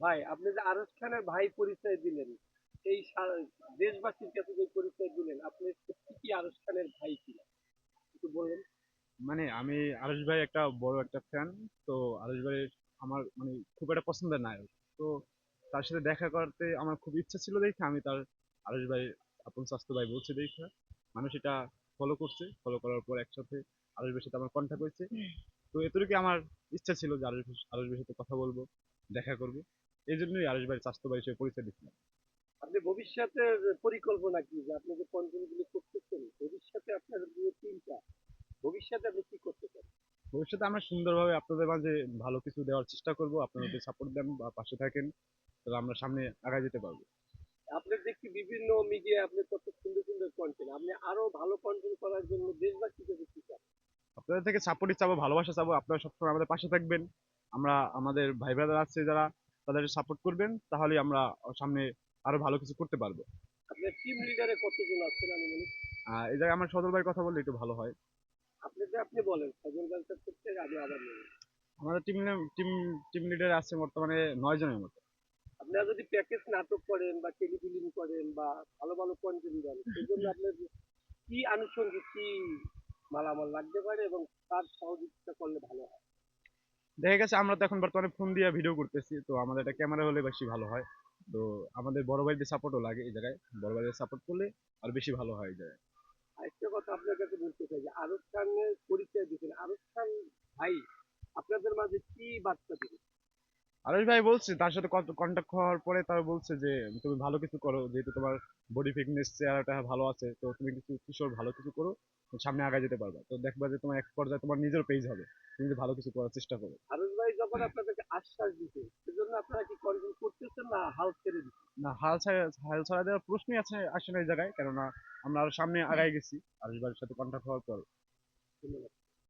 ভাই আপনি যে আরজ খানের ভাই পরিচয় দিলেন এই দেশবাসীর কাছে যে পরিচয় দিলেন আপনি কি আরজ খানের ভাই কিনা? একটু বললেন মানে আমি আরশ ভাই একটা বড় একটা ফ্যান তো আরশ ভাই আমার মানে খুব একটা পছন্দের নায়ক। তো তার সাথে দেখা করতে আমার খুব ইচ্ছা ছিল দেখে আমি তার আরশ ভাই আপন স্বাস্থ্য ভাই বলছে দেখে। মানুষ এটা ফলো করছে ফলো করার পর একসাথে আরশ ভাইয়ের সাথে আমার কন্ট্যাক্ট হয়েছে। তো এতটুকু আমার ইচ্ছা ছিল যে আরশ ভাই- ভাইয়ের সাথে কথা বলব। দেখা করব। এই জন্যই আরশ ভাইয়ের স্বাস্থ্য ভাই হিসেবে পরিচয় দিচ্ছিলাম আপনি ভবিষ্যতের পরিকল্পনা কি? যে আপনি যে করতেছেন ভবিষ্যতে আপনার যে চিন্তা ভবিষ্যতে আপনি কি করতে চান? ভবিষ্যতে আমরা সুন্দরভাবে আপনাদের মাঝে ভালো কিছু দেওয়ার চেষ্টা করব। আপনারা যদি সাপোর্ট দেন বা পাশে থাকেন তাহলে আমরা সামনে আগায় যেতে পারব। আপনার দেখি বিভিন্ন মিডিয়া আপনি কত সুন্দর সুন্দর কন্টেন্ট আপনি আরও ভালো কন্টেন্ট করার জন্য দেশবাসী কাছে কি চান। আপনাদের থেকে সাপোর্টই চাবো ভালোবাসা চাবো। আপনারা সবসময় আমাদের পাশে থাকবেন। আমরা আমাদের ভাই ব্রাদার আছে যারা তাদের সাপোর্ট করবেন তাহলে আমরা সামনে আরও ভালো কিছু করতে পারব। আপনার টিম লিডারে কতজন আছেন আমি এই জায়গায় আমার সদর ভাইয়ের কথা বললে একটু ভালো হয়। আপনি যে আপনি বলেন সজল ব্যবসার ক্ষেত্রে আমি আবার নেব আমাদের টিম টিম টিম লিডার আছে বর্তমানে নয় জনের মতো। আপনারা যদি প্যাকেজ নাটক করেন বা টেলিফিল্ম করেন বা ভালো ভালো কন্টেন্ট দেন সেই জন্য আপনার কি আনুষঙ্গিক কি মালামাল লাগতে পারে এবং তার সহযোগিতা করলে ভালো হয়? দেখা গেছে আমরা তো এখন বর্তমানে ফোন দিয়ে ভিডিও করতেছি, তো আমাদের একটা ক্যামেরা হলে বেশি ভালো হয়। তো আমাদের বড় ভাইদের সাপোর্টও লাগে এই জায়গায়। বড় ভাইদের সাপোর্ট করলে আর বেশি ভালো হয় এই জায়গায়। আরেকটা কথা আপনার কাছে বলতে চাই যে, আরব খানের পরিচয় দিচ্ছেন আরব খান ভাই, আপনাদের মাঝে কি বার্তা দিবে আরশ ভাই বলছে তার সাথে কন্ট্যাক্ট হওয়ার পরে তারা বলছে যে তুমি ভালো কিছু করো যেহেতু তোমার বডি ফিটনেস চেহারাটা ভালো আছে তো তুমি কিছু কিশোর ভালো কিছু করো সামনে আগায় যেতে পারবে। তো দেখবা যে তোমার এক পর্যায়ে তোমার নিজের পেজ হবে তুমি যদি ভালো কিছু করার চেষ্টা করো। আরব ভাই যখন আপনাদেরকে আশ্বাস দিতে সেজন্য আপনারা কি কন্টেন্ট করতেছেন না হাল ছেড়ে দিচ্ছেন না হাল ছাড়া হাল ছাড়া দেওয়ার প্রশ্নই আছে আসে না এই জায়গায় কেননা আমরা আরও সামনে আগায় গেছি আরশ ভাইয়ের সাথে কন্ট্যাক্ট হওয়ার পর। ধন্যবাদ।